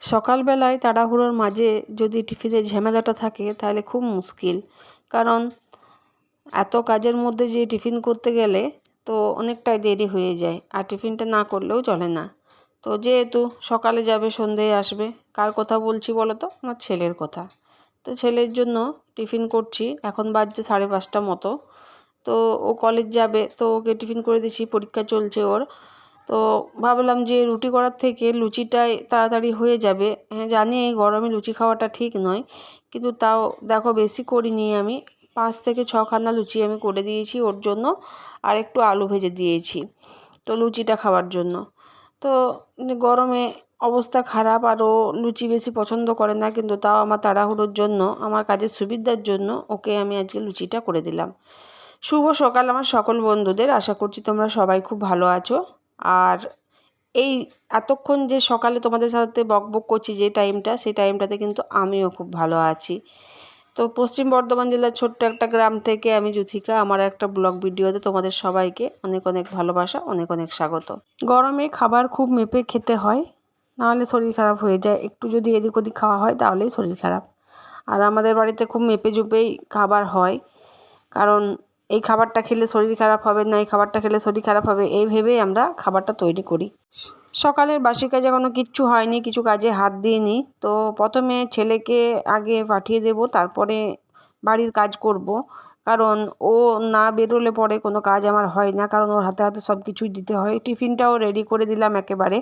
সকালবেলায় তাড়াহুড়োর মাঝে যদি টিফিনের ঝামেলাটা থাকে, তাহলে খুব মুশকিল। কারণ এত কাজের মধ্যে যে টিফিন করতে গেলে তো অনেকটাই দেরি হয়ে যায়, আর টিফিনটা না করলেও চলে না। তো যেহেতু সকালে যাবে, সন্ধ্যেয় আসবে, কার কথা বলছি বলো তো? আমার ছেলের কথা। তো ছেলের জন্য টিফিন করছি, এখন বাজছে সাড়ে পাঁচটা মতো। তো ও কলেজ যাবে, তো ওকে টিফিন করে দিচ্ছি, পরীক্ষা চলছে ওর। তো ভাবলাম যে রুটি করার থেকে লুচিটাই তাড়াতাড়ি হয়ে যাবে। হ্যাঁ জানি এই গরমে লুচি খাওয়াটা ঠিক নয়, কিন্তু তাও দেখো বেশি করিনি আমি। পাঁচ থেকে ছখানা লুচি আমি করে দিয়েছি ওর জন্য আর একটু আলু ভেজে দিয়েছি তো লুচিটা খাওয়ার জন্য। তো গরমে অবস্থা খারাপ আর ও লুচি বেশি পছন্দ করে না, কিন্তু তাও আমার তাড়াহুড়োর জন্য, আমার কাজের সুবিধার জন্য ওকে আমি আজকে লুচিটা করে দিলাম। শুভ সকাল আমার সকল বন্ধুদের, আশা করছি তোমরা সবাই খুব ভালো আছো। আর এই এতক্ষণ যে সকালে তোমাদের সাথে বক বক করছি যে টাইমটা, সেই টাইমটাতে কিন্তু আমিও খুব ভালো আছি। তো পশ্চিম বর্ধমান জেলার ছোট্ট একটা গ্রাম থেকে আমি যুথিকা আমার একটা ব্লগ ভিডিওতে তোমাদের সবাইকে অনেক অনেক ভালোবাসা, অনেক অনেক স্বাগত। গরমে খাবার খুব মেপে খেতে হয়, নাহলে শরীর খারাপ হয়ে যায়। একটু যদি এদিক ওদিক খাওয়া হয় তাহলেই শরীর খারাপ। আর আমাদের বাড়িতে খুব মেপে জুপেই খাবার হয়, কারণ এই খাবারটা খেলে শরীর খারাপ হবে না, এই খাবারটা খেলে শরীর খারাপ হবে, এই ভেবেই আমরা খাবারটা তৈরি করি। সকালের বাসি কাজে কোনো কিচ্ছু হয়নি, কিছু কাজে হাত দিইনি, তো প্রথমে ছেলেকে আগে পাঠিয়ে দেবো, তারপরে বাড়ির কাজ করব। কারণ ও না বেরোলে পরে কোনো কাজ আমার হয় না, কারণ ওর হাতে হাতে সব কিছুই দিতে হয়। টিফিনটাও রেডি করে দিলাম একেবারে।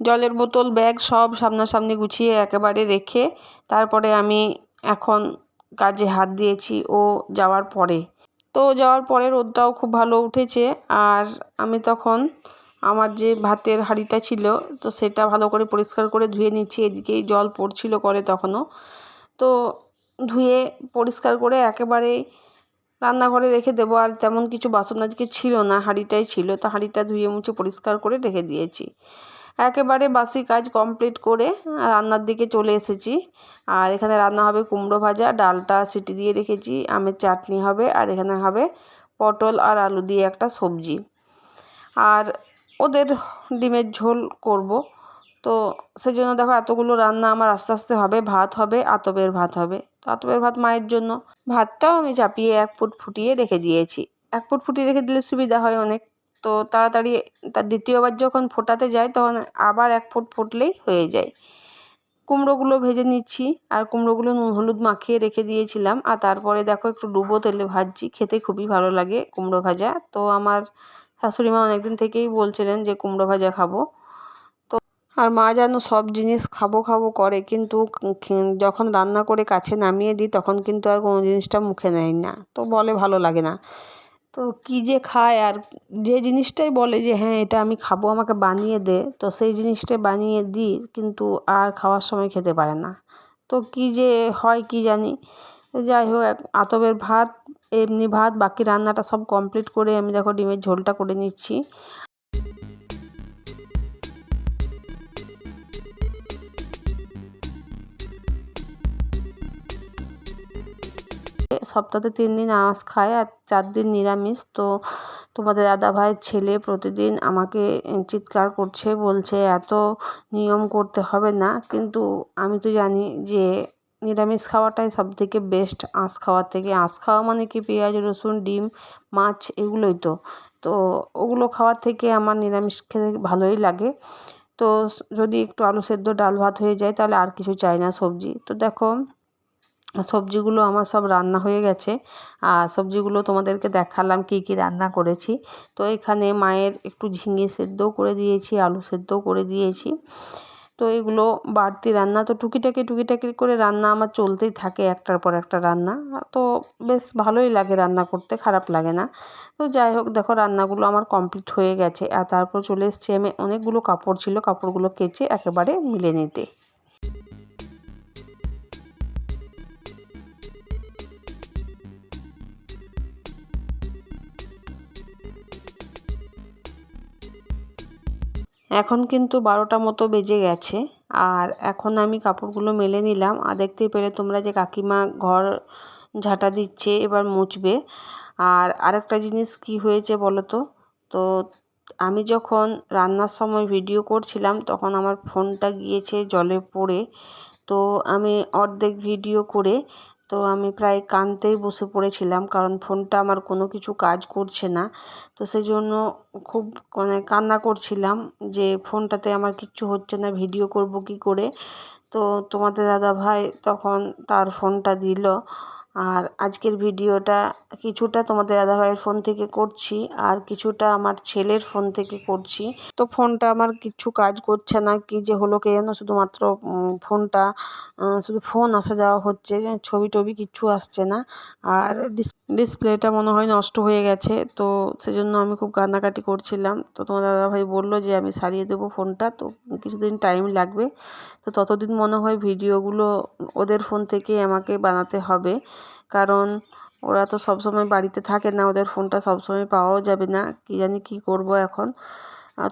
জলের বোতল, ব্যাগ সব সামনাসামনি গুছিয়ে একেবারে রেখে, তারপরে আমি এখন কাজে হাত দিয়েছি ও যাওয়ার পরে। তো যাওয়ার পরে রোদটাও খুব ভালো উঠেছে। আর আমি তখন আমার যে ভাতের হাঁড়িটা ছিল, তো সেটা ভালো করে পরিষ্কার করে ধুয়ে নিচ্ছি। এদিকেই জল পড়ছিল করে তখনও। তো ধুয়ে পরিষ্কার করে একেবারে রান্নাঘরে রেখে দেবো। আর তেমন কিছু বাসন আজকে ছিল না, হাঁড়িটাই ছিল। তো হাঁড়িটা ধুয়ে মুছে পরিষ্কার করে রেখে দিয়েছি। একেবারে বাসি কাজ কমপ্লিট করে রান্নার দিকে চলে এসেছি। আর এখানে রান্না হবে কুমড়ো ভাজা, ডালটা সিটি দিয়ে রেখেছি, আমের চাটনি হবে, আর এখানে হবে পটল আর আলু দিয়ে একটা সবজি। আর ওদের ডিমের ঝোল করব। তো সেই জন্য দেখো এতগুলো রান্না আমার আস্তে আস্তে হবে, ভাত হবে, আতপের ভাত হবে। তো আতপের ভাত মায়ের জন্য। ভাতটাও আমি চাপিয়ে এক ফুট ফুটিয়ে রেখে দিয়েছি। এক ফুট ফুটিয়ে রেখে দিলে সুবিধা হয় অনেক। তো তাড়াতাড়ি তার দ্বিতীয়বার যখন ফোটাতে যায় তখন আবার এক ফুট ফুটলেই হয়ে যায়। কুমড়োগুলো ভেজে নিচ্ছি, আর কুমড়োগুলো নুন হলুদ মাখিয়ে রেখে দিয়েছিলাম, আর তারপরে দেখো একটু ডুবো তেলে ভাজছি, খেতে খুবই ভালো লাগে কুমড়ো ভাজা। তো আমার শাশুড়ি মা অনেকদিন থেকেই বলছিলেন যে কুমড়ো ভাজা খাব। তো আর মা যেন সব জিনিস খাব খাব করে, কিন্তু যখন রান্না করে কাছে নামিয়ে দিই তখন কিন্তু আর কোনো জিনিসটা মুখে নেয় না। তো বলে ভালো লাগে না। তো কী যে খায় আর যে জিনিসটাই বলে যে হ্যাঁ এটা আমি খাব, আমাকে বানিয়ে দে। তো সেই জিনিসটাই বানিয়ে দিই, কিন্তু আর খাওয়ার সময় খেতে পারে না। তো কী যে হয় কী জানি? যাই হোক আতবের ভাত, এমনি ভাত, বাকি রান্নাটা সব কমপ্লিট করে আমি দেখো ডিমের ঝোলটা করে নিচ্ছি। সপ্তাহে তিন দিন আঁশ খায় আর চার দিন নিরামিষ। তো তোমাদের দাদা ভাইয়ের ছেলে প্রতিদিন আমাকে চিৎকার করছে, বলছে এত নিয়ম করতে হবে না। কিন্তু আমি তো জানি যে নিরামিষ খাওয়াটাই সব থেকে বেস্ট আঁশ খাওয়ার থেকে। আঁশ খাওয়া মানে কি? পেঁয়াজ, রসুন, ডিম, মাছ এগুলোই তো। তো ওগুলো খাওয়ার থেকে আমার নিরামিষ খেতে ভালোই লাগে। তো যদি একটু আলু সেদ্ধ, ডাল ভাত হয়ে যায় তাহলে আর কিছু চাই না সবজি। তো দেখো সবজিগুলো আমার সব রান্না হয়ে গেছে। আর সবজিগুলো তোমাদেরকে দেখালাম কী কী রান্না করেছি। তো এখানে মায়ের একটু ঝিঙে সেদ্ধও করে দিয়েছি, আলু সেদ্ধও করে দিয়েছি। তো এগুলো বাড়তি রান্না, তো টুকিটাকি টুকিটাকি করে রান্না আমার চলতেই থাকে একটার পর একটা রান্না। তো বেশ ভালোই লাগে রান্না করতে, খারাপ লাগে না। তো যাই হোক, দেখো রান্নাগুলো আমার কমপ্লিট হয়ে গেছে। আর তারপর চলে এসছি আমি অনেকগুলো কাপড় ছিল, কাপড়গুলো কেচে একেবারে মিলে নিতে। এখন কিন্তু বারোটা মতো বেজে গেছে। আর এখন আমি কাপড়গুলো মেলে নিলাম। আর দেখতে পেলে তোমরা যে কাকিমা ঘর ঝাঁটা দিচ্ছে, এবার মুছবে। আর আরেকটা জিনিস কি হয়েছে বলো তো? তো আমি যখন রান্নার সময় ভিডিও করছিলাম, তখন আমার ফোনটা গিয়েছে জলে পড়ে। তো আমি অর্ধেক ভিডিও করে তো আমি প্রায় কাঁদতেই বসে পড়েছিলাম, কারণ ফোনটা আমার কোনো কিছু কাজ করছে না। তো সেই জন্য খুব মানে কান্না করছিলাম যে ফোনটাতে আমার কিচ্ছু হচ্ছে না, ভিডিও করব কী করে? তো তোমাদের দাদাভাই তখন তার ফোনটা দিল। আর আজকের ভিডিওটা কিছুটা তোমাদের দাদাভাইয়ের ফোন থেকে করছি আর কিছুটা আমার ছেলের ফোন থেকে করছি। তো ফোনটা আমার কিছু কাজ করছে না, কি যে হলো কে যেন শুধুমাত্র ফোনটা শুধু ফোন আসা যাওয়া হচ্ছে ছবি টবি কিচ্ছু আসছে না। আর ডিসপ্লেটা মনে হয় নষ্ট হয়ে গেছে। তো সেজন্য আমি খুব কান্নাকাটি করছিলাম। তো তোমার দাদাভাই বলল যে, আমি সারিয়ে দেবো ফোনটা। তো কিছুদিন টাইম লাগবে। তো ততদিন মনে হয় ভিডিওগুলো ওদের ফোন থেকেই আমাকে বানাতে হবে। কারণ ওরা তো সবসময় বাড়িতে থাকে না, ওদের ফোনটা সবসময় পাওয়াও যাবে না। কী জানি কী করব এখন।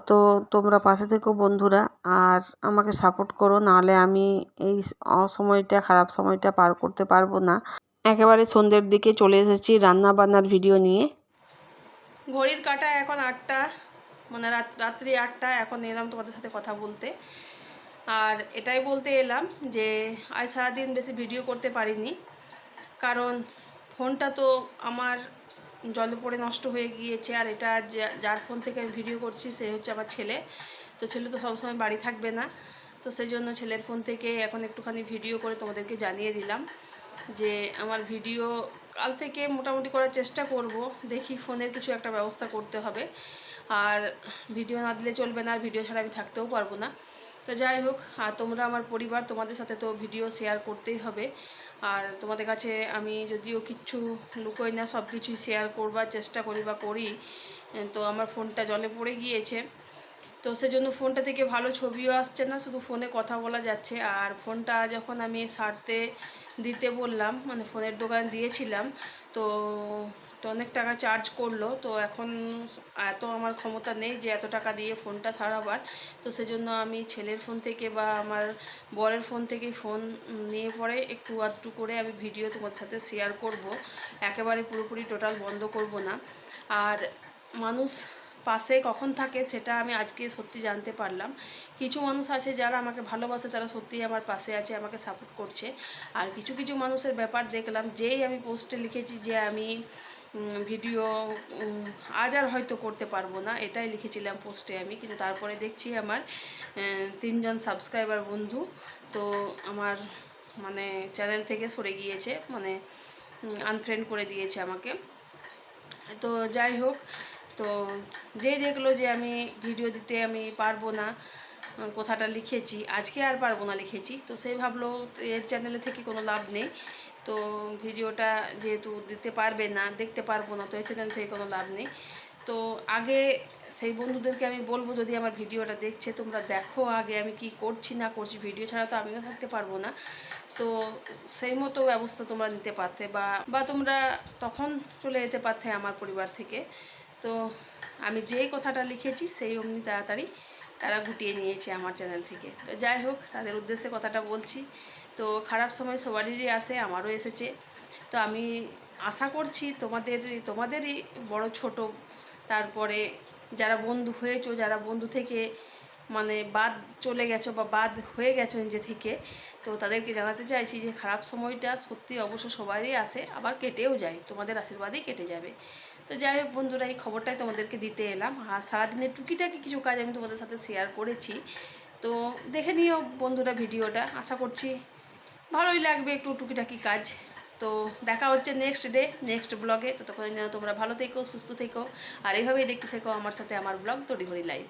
তো তোমরা পাশে থেকো বন্ধুরা। আর আমাকে সাপোর্ট করো, নাহলে আমি এই অসময়টা, খারাপ সময়টা পার করতে পারব না। একেবারে সন্ধ্যের দিকে চলে এসেছি রান্না বান্নার ভিডিও নিয়ে। ঘড়ির কাটা এখন আটটা মানে রাত, রাত্রি আটটা, এখন এলাম তোমাদের সাথে কথা বলতে। আর এটাই বলতে এলাম যে, আজ সারাদিন বেশি ভিডিও করতে পারিনি, কারণ ফোনটা তো আমার জলে পড়ে নষ্ট হয়ে গিয়েছে, আর এটা যার ফোন থেকে আমি ভিডিও করছি, সে হচ্ছে আমার ছেলে। তো ছেলে তো সবসময় বাড়ি থাকবে না, তো সেই জন্য ছেলের ফোন থেকে এখন একটুখানি ভিডিও করে তোমাদেরকে জানিয়ে দিলাম। যে আমার ভিডিও কাল থেকে মোটামুটি করার চেষ্টা করব। দেখি ফোনের কিছু একটা ব্যবস্থা করতে হবে। আর ভিডিও না দিলে চলবে না, আর ভিডিও ছাড়া আমি থাকতেও পারব না। তো যাই হোক, আর তোমরা আমার পরিবার, তোমাদের সাথে তো ভিডিও শেয়ার করতেই হবে। আর তোমাদের কাছে আমি যদিও কিচ্ছু লুকোই না, সব কিছুই শেয়ার করবার চেষ্টা করি বা করি, তো আমার ফোনটা জলে পড়ে গিয়েছে। তো সেজন্য ফোনটা থেকে ভালো ছবিও আসছে না, শুধু ফোনে কথা বলা যাচ্ছে। আর ফোনটা যখন আমি সারতে দিতে বললাম মানে ফোনের দোকান দিয়েছিলাম, তো তো অনেক টাকা চার্জ করল, তো এখন এত আমার ক্ষমতা নেই যে এত টাকা দিয়ে ফোনটা সারাবার, তো সেজন্য আমি ছেলের ফোন থেকে বা আমার বরের ফোন থেকে ফোন নিয়ে পরে একটু আধটু করে আমি ভিডিও তোমার সাথে শেয়ার করব। একেবারে পুরোপুরি টোটাল বন্ধ করব না। আর মানুষ পাশে কখন থাকে সেটা আমি আজকে সত্যি জানতে পারলাম। কিছু মানুষ আছে যারা আমাকে ভালোবাসে, তারা সত্যিই আমার পাশে আছে, আমাকে সাপোর্ট করছে। আর কিছু কিছু মানুষের ব্যাপার দেখলাম, যেই আমি পোস্টে লিখেছি যে আমি ভিডিও আজ আর হয়তো করতে পারব না, এটাই লিখেছিলাম পোস্টে আমি। কিন্তু তারপরে দেখছি আমার তিনজন সাবস্ক্রাইবার বন্ধু। তো আমার মানে চ্যানেল থেকে সরে গিয়েছে মানে আনফ্রেন্ড করে দিয়েছে আমাকে। তো যাই হোক তো যেই দেখল যে আমি ভিডিও দিতে আমি পারব না কথাটা লিখেছি, আজকে আর পারব না লিখেছি, তো সেই ভাবলো এর চ্যানেলে থেকে কোনো লাভ নেই, তো ভিডিওটা যেহেতু দিতে পারবে না, দেখতে পারব না, তো এর চ্যানেল থেকে কোনো লাভ নেই, তো আগে সেই বন্ধুদেরকে আমি বলব যদি আমার ভিডিওটা দেখছে, তোমরা দেখো আগে আমি কি করছি না করছি ভিডিও ছাড়া তো আমিও থাকতে পারব না, তো সেই মতো ব্যবস্থা তোমরা নিতে পারতে বা বা তোমরা তখন চলে যেতে পারতে আমার পরিবার থেকে তো আমি যেই কথাটা লিখেছি সেই অমনি তাড়াতাড়ি তারা গুটিয়ে নিয়েছে আমার চ্যানেল থেকে। তো যাই হোক, তাদের উদ্দেশ্যে কথাটা বলছি। তো খারাপ সময় সবারই আসে, আমারও এসেছে। তো আমি আশা করছি তোমাদের, তোমাদেরই বড় ছোট। তারপরে যারা বন্ধু হয়েছো, যারা বন্ধু থেকে মানে বাদ চলে গেছো বা বাদ হয়ে গেছো নিজে থেকে, তো তাদেরকে জানাতে চাইছি যে খারাপ সময়টা সত্যি অবশ্য সবারই আসে, আবার কেটেও যায়। তোমাদের আশীর্বাদেই কেটে যাবে। তো যাই হোক বন্ধুরা, এই খবরটাই তোমাদেরকে দিতে এলাম। আর সারাদিনের টুকিটাকি কিছু কাজ আমি তোমাদের সাথে শেয়ার করেছি। তো দেখে নিও বন্ধুরা ভিডিওটা। আশা করছি ভালোই লাগবে একটু টুকিটাকি কাজ। তো দেখা হচ্ছে নেক্সট ডে নেক্সট ব্লগে তো তখন তোমরা ভালো থেকো, সুস্থ থেকো। আর এইভাবেই দেখতে থেকো আমার সাথে আমার ব্লগ তড়িঘড়ি লাইফ